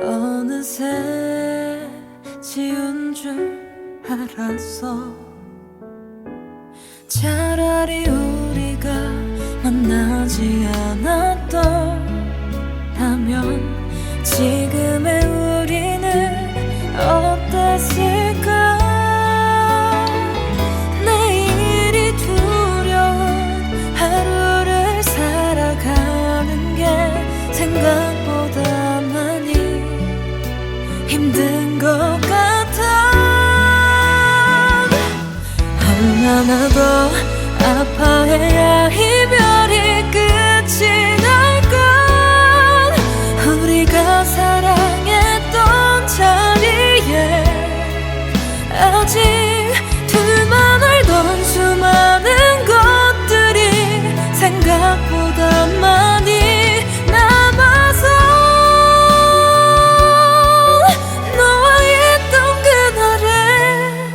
어느새 지운 줄 알았어. 차라리 우리가 만나지 않았더라면 지금 더 아파해야 이별이